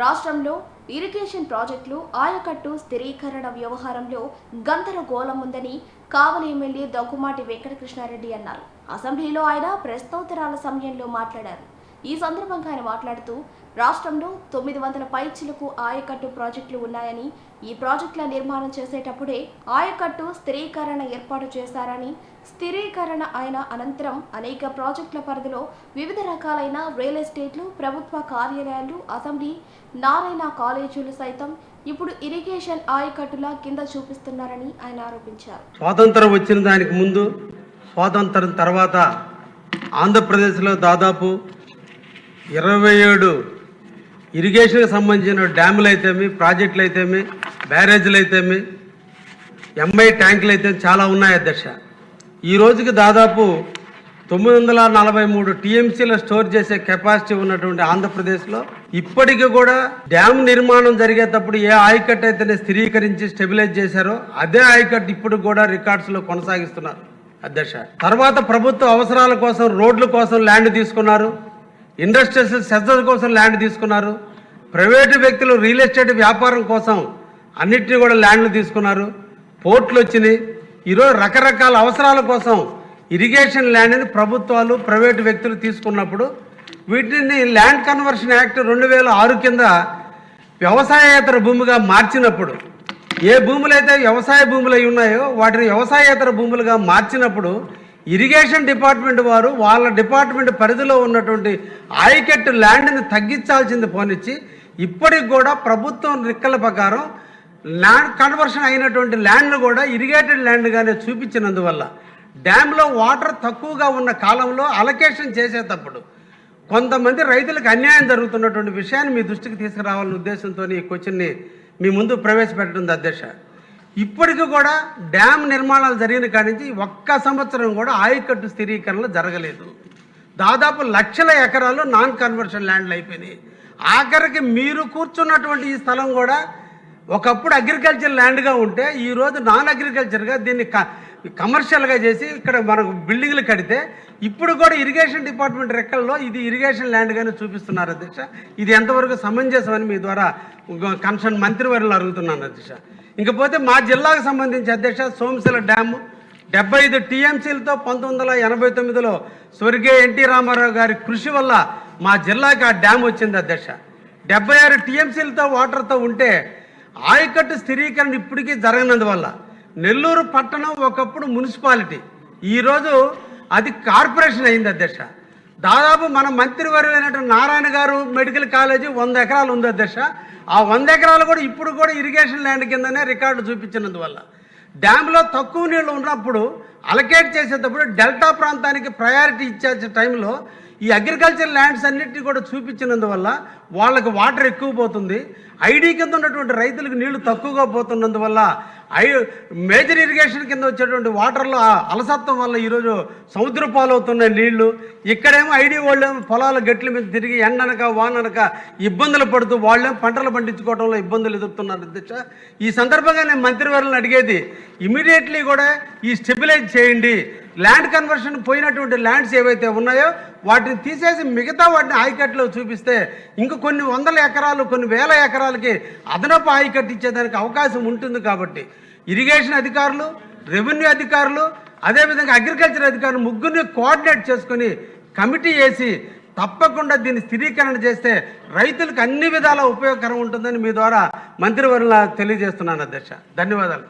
రాష్ట్రంలో ఇరిగేషన్ ప్రాజెక్టులు ఆయకట్టు స్థిరీకరణ వ్యవహారంలో గందరగోళం ఉందని కావలి ఎమ్మెల్యే దగ్గుమాటి వెంకటకృష్ణారెడ్డి అన్నారు. అసెంబ్లీలో ఆయన ప్రశ్నోత్తరాల సమయంలో మాట్లాడారు. ఈ సందర్భంగా ఆయన మాట్లాడుతూ రాష్ట్రంలో తొమ్మిది వందల పైచిలకు ఆయకట్టు ప్రాజెక్టులు ఉన్నాయని ఈ ప్రాజెక్టుల నిర్మాణం చేసేటప్పుడే ఆయకట్టు స్థిరీకరణ ఏర్పాటు చేశారని స్థిరీకరణ అయిన అనంతరం అనేక ప్రాజెక్టుల పరిధిలో వివిధ రకాలైన రియల్ ఎస్టేట్లు ప్రభుత్వ కార్యాలయాలు అసెంబ్లీ నారాయణ కాలేజీలు సైతం ఇప్పుడు ఇరిగేషన్ ఆయకట్టుల కింద చూపిస్తున్నారని ఆయన ఆరోపించారు. స్వాతంత్రం వచ్చిన దానికి ముందు స్వాతంత్రం తర్వాత ఆంధ్రప్రదేశ్లో దాదాపు ఇరవై ఏడు ఇరిగేషన్కి సంబంధించిన డ్యాములు అయితేమి ప్రాజెక్టులు అయితేమి బ్యారేజీలు అయితేమి ఎంఐ ట్యాంకులు అయితే చాలా ఉన్నాయి అధ్యక్ష. ఈ రోజుకి దాదాపు తొమ్మిది వందల నలభై మూడు టీఎంసీల స్టోర్ చేసే కెపాసిటీ ఉన్నటువంటి ఆంధ్రప్రదేశ్లో ఇప్పటికీ కూడా డ్యామ్ నిర్మాణం జరిగేటప్పుడు ఏ ఆయకట్ అయితేనే స్థిరీకరించి స్టెబిలైజ్ చేశారో అదే ఆయకట్ ఇప్పుడు కూడా రికార్డ్స్లో కొనసాగిస్తున్నారు అధ్యక్ష. తర్వాత ప్రభుత్వ అవసరాల కోసం రోడ్ల కోసం ల్యాండ్ తీసుకున్నారు. ఇండస్ట్రియల్ సెజర్ కోసం ల్యాండ్ తీసుకున్నారు. ప్రైవేటు వ్యక్తులు రియల్ ఎస్టేట్ వ్యాపారం కోసం అన్నిటినీ కూడా ల్యాండ్లు తీసుకున్నారు. పోర్ట్లు వచ్చినాయి. ఈరోజు రకరకాల అవసరాల కోసం ఇరిగేషన్ ల్యాండ్ని ప్రభుత్వాలు ప్రైవేటు వ్యక్తులు తీసుకున్నప్పుడు వీటిని ల్యాండ్ కన్వర్షన్ యాక్ట్ రెండు వేల ఆరు కింద వ్యవసాయేతర భూమిగా మార్చినప్పుడు ఏ భూములైతే వ్యవసాయ భూములు అయి ఉన్నాయో వాటిని వ్యవసాయేతర భూములుగా మార్చినప్పుడు ఇరిగేషన్ డిపార్ట్మెంట్ వారు వాళ్ళ డిపార్ట్మెంట్ పరిధిలో ఉన్నటువంటి ఆయకెట్టు ల్యాండ్ని తగ్గించాల్సింది పోనిచ్చి ఇప్పటికి కూడా ప్రభుత్వం రిక్కల ప్రకారం ల్యాండ్ కన్వర్షన్ అయినటువంటి ల్యాండ్ను కూడా ఇరిగేటెడ్ ల్యాండ్గానే చూపించినందువల్ల డ్యాంలో వాటర్ తక్కువగా ఉన్న కాలంలో అలొకేషన్ చేసేటప్పుడు కొంతమంది రైతులకు అన్యాయం జరుగుతున్నటువంటి విషయాన్ని మీ దృష్టికి తీసుకురావాలనే ఉద్దేశంతో ఈ క్వశ్చన్ని మీ ముందు ప్రవేశపెట్టడం అధ్యక్ష. ఇప్పటికి కూడా డ్యామ్ నిర్మాణాలు జరిగిన కాడి నుంచి ఒక్క సంవత్సరం కూడా ఆయకట్టు స్థిరీకరణలు జరగలేదు. దాదాపు లక్షల ఎకరాలు నాన్ కన్వర్షన్ ల్యాండ్లు అయిపోయినాయి. ఆఖరికి మీరు కూర్చున్నటువంటి ఈ స్థలం కూడా ఒకప్పుడు అగ్రికల్చర్ ల్యాండ్గా ఉంటే ఈరోజు నాన్ అగ్రికల్చర్గా దీన్ని క కమర్షియల్గా చేసి ఇక్కడ మనకు బిల్డింగ్లు కడితే ఇప్పుడు కూడా ఇరిగేషన్ డిపార్ట్మెంట్ రెక్కల్లో ఇది ఇరిగేషన్ ల్యాండ్గానే చూపిస్తున్నారు అధ్యక్ష. ఇది ఎంతవరకు సమంజసమని మీ ద్వారా కన్సర్న్ మంత్రివర్యులు అడుగుతున్నాను అధ్యక్ష. ఇంకపోతే మా జిల్లాకు సంబంధించి అధ్యక్ష సోమశిల డ్యాము డెబ్బై ఐదు టీఎంసీలతో పంతొమ్మిది వందల ఎనభై తొమ్మిదిలో స్వర్గీయ ఎన్టీ రామారావు గారి కృషి వల్ల మా జిల్లాకి ఆ డ్యామ్ వచ్చింది అధ్యక్ష. డెబ్బై ఆరు టీఎంసీలతో వాటర్తో ఉంటే ఆయకట్టు స్థిరీకరణ ఇప్పటికీ జరగనందువల్ల నెల్లూరు పట్టణం ఒకప్పుడు మున్సిపాలిటీ. ఈరోజు అది కార్పొరేషన్ అయింది అధ్యక్ష. దాదాపు మన మంత్రివర్యులైనటువంటి నారాయణ గారు మెడికల్ కాలేజీ వంద ఎకరాలు ఉంది అధ్యక్ష. ఆ వంద ఎకరాలు కూడా ఇప్పుడు కూడా ఇరిగేషన్ ల్యాండ్ కిందనే రికార్డు చూపించినందువల్ల. డ్యాంలో తక్కువ నీళ్ళు ఉన్నప్పుడు అలకేట్ చేసేటప్పుడు డెల్టా ప్రాంతానికి ప్రయారిటీ ఇచ్చే టైంలో ఈ అగ్రికల్చర్ ల్యాండ్స్ అన్నిటిని కూడా చూపించినందువల్ల వాళ్ళకి వాటర్ ఎక్కువ పోతుంది. ఐడి కింద ఉన్నటువంటి రైతులకు నీళ్ళు తక్కువగా పోతున్నందువల్ల ఐ మేజర్ ఇరిగేషన్ కింద వచ్చేటువంటి వాటర్లో అలసత్వం వల్ల ఈరోజు సముద్ర పాలవుతున్నాయి నీళ్ళు. ఇక్కడేమో ఐడి వాళ్ళేమో పొలాల గట్ల మీద తిరిగి ఎండనక వాననక ఇబ్బందులు పడుతూ వాళ్ళేమో పంటలు పండించుకోవడంలో ఇబ్బందులు ఎదుర్కొన్నారు అధ్యక్ష. ఈ సందర్భంగా నేను మంత్రివర్యులను అడిగేది ఇమీడియట్లీ కూడా ఈ స్టెబిలైజ్ చేయండి. ల్యాండ్ కన్వర్షన్ పోయినటువంటి ల్యాండ్స్ ఏవైతే ఉన్నాయో వాటిని తీసేసి మిగతా వాటిని ఆయకట్లో చూపిస్తే ఇంక కొన్ని వందల ఎకరాలు కొన్ని వేల ఎకరాలకి అదనపు ఆయకట్టు ఇచ్చేదానికి అవకాశం ఉంటుంది కాబట్టి ఇరిగేషన్ అధికారులు రెవెన్యూ అధికారులు అదేవిధంగా అగ్రికల్చర్ అధికారులు ముగ్గురిని కోఆర్డినేట్ చేసుకొని కమిటీ వేసి తప్పకుండా దీన్ని స్థిరీకరణ చేస్తే రైతులకు అన్ని విధాల ఉపయోగకరం ఉంటుందని మీ ద్వారా మంత్రివర్యుల తెలియజేస్తున్నాను అధ్యక్ష. ధన్యవాదాలు.